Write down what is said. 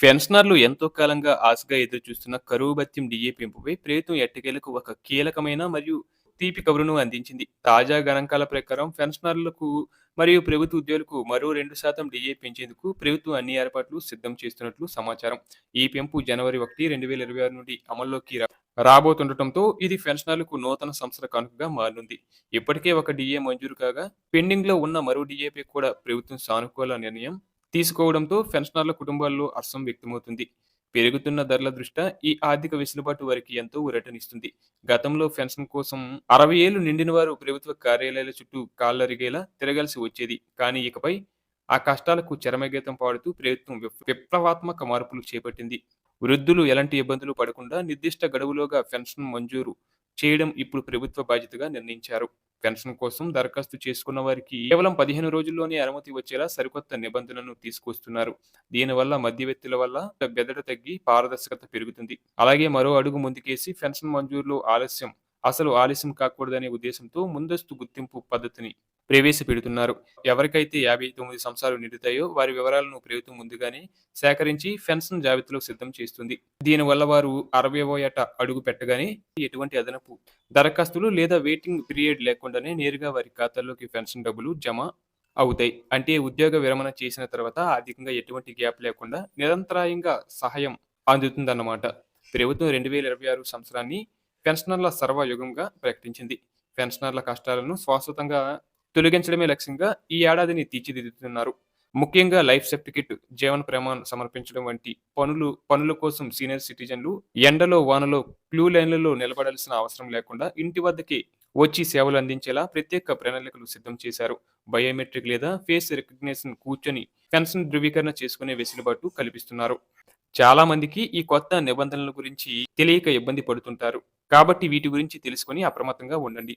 పెన్షనర్లు ఎంతో కాలంగా ఆశగా ఎదురుచూస్తున్న కరువు భత్యం డిఏ పెంపుపై ప్రభుత్వం ఎట్టకేలకు ఒక కీలకమైన మరియు తీపి కబురును అందించింది. తాజా గణాంకాల ప్రకారం పెన్షనర్లకు మరియు ప్రభుత్వ ఉద్యోగులకు మరో రెండు శాతం డిఏ పెంచేందుకు ప్రభుత్వం అన్ని ఏర్పాట్లు సిద్ధం చేస్తున్నట్లు సమాచారం. ఈ పెంపు జనవరి ఒకటి రెండు వేల ఇరవై ఆరు నుండి అమల్లోకి రాబోతుండటంతో ఇది పెన్షనర్లకు నూతన సంవత్సర కానుకగా మారనుంది ఇప్పటికే ఒక డిఏ మంజూరు కాగా పెండింగ్లో ఉన్న మరో డిఏపై కూడా ప్రభుత్వం సానుకూల నిర్ణయం తీసుకోవడంతో పెన్షనర్ల కుటుంబాల్లో అర్సం వ్యక్తమవుతుంది. పెరుగుతున్న ధరల దృష్ట్యా ఈ ఆర్థిక వెసులుబాటు వారికి ఎంతో ఊరటనిస్తుంది. గతంలో పెన్షన్ కోసం అరవై ఏళ్ళు నిండిన వారు ప్రభుత్వ కార్యాలయాల చుట్టూ కాళ్ళరిగేలా తిరగాల్సి వచ్చేది. కానీ ఇకపై ఆ కష్టాలకు చరమగీతం పాడుతూ ప్రభుత్వం విప్లవాత్మక మార్పులు చేపట్టింది. వృద్ధులు ఎలాంటి ఇబ్బందులు పడకుండా నిర్దిష్ట గడువులోగా పెన్షన్ మంజూరు చేయడం ఇప్పుడు ప్రభుత్వ బాధ్యతగా నిర్ణయించారు. పెన్షన్ కోసం దరఖాస్తు చేసుకున్న వారికి కేవలం పదిహేను రోజుల్లోనే అనుమతి వచ్చేలా సరికొత్త నిబంధనలను తీసుకొస్తున్నారు. దీనివల్ల మధ్యవర్తుల వల్ల బెదడ తగ్గి పారదర్శకత పెరుగుతుంది. అలాగే మరో అడుగు ముందుకేసి పెన్షన్ మంజూరులో ఆలస్యం. అసలు ఆలస్యం కాకూడదనే ఉద్దేశంతో ముందస్తు గుర్తింపు పద్ధతిని ప్రవేశపెడుతున్నారు. ఎవరికైతే యాభై తొమ్మిది సంవత్సరాలు నిండుతాయో వారి వివరాలను ప్రభుత్వం ముందుగానే సేకరించి పెన్షన్ జాబితాలో సిద్ధం చేస్తుంది. దీనివల్ల వారు అరవైవ ఏట అడుగు పెట్టగానే ఎటువంటి అదనపు దరఖాస్తులు లేదా వెయిటింగ్ పీరియడ్ లేకుండానే నేరుగా వారి ఖాతాల్లోకి పెన్షన్ డబ్బులు జమ అవుతాయి. అంటే ఉద్యోగ విరమణ చేసిన తర్వాత ఆర్థికంగా ఎటువంటి గ్యాప్ లేకుండా నిరంతరాయంగా సహాయం అందుతుందన్నమాట. ప్రభుత్వం రెండు వేల ఇరవై ఆరు సంవత్సరాన్ని పెన్షనర్ల సర్వయుగంగా ప్రకటించింది. పెన్షనర్ల కష్టాలను శాశ్వతంగా తొలగించడమే లక్ష్యంగా ఈ ఏడాదిని తీర్చిదిద్దుతున్నారు. ముఖ్యంగా లైఫ్ సర్టిఫికెట్ జీవన ప్రమాణం సమర్పించడం వంటి పనులు పనుల కోసం సీనియర్ సిటిజన్లు ఎండలో వానలో క్లూ లైన్లలో నిలబడాల్సిన అవసరం లేకుండా ఇంటి వద్దకే వచ్చి సేవలు అందించేలా ప్రత్యేక ప్రణాళికలు సిద్ధం చేశారు. బయోమెట్రిక్ లేదా ఫేస్ రికగ్నిషన్ కూర్చొని పెన్షన్ ధృవీకరణ చేసుకునే వెసులుబాటు కల్పిస్తున్నారు. చాలా మందికి ఈ కొత్త నిబంధనల గురించి తెలియక ఇబ్బంది పడుతుంటారు. కాబట్టి వీటి గురించి తెలుసుకొని అప్రమత్తంగా ఉండండి.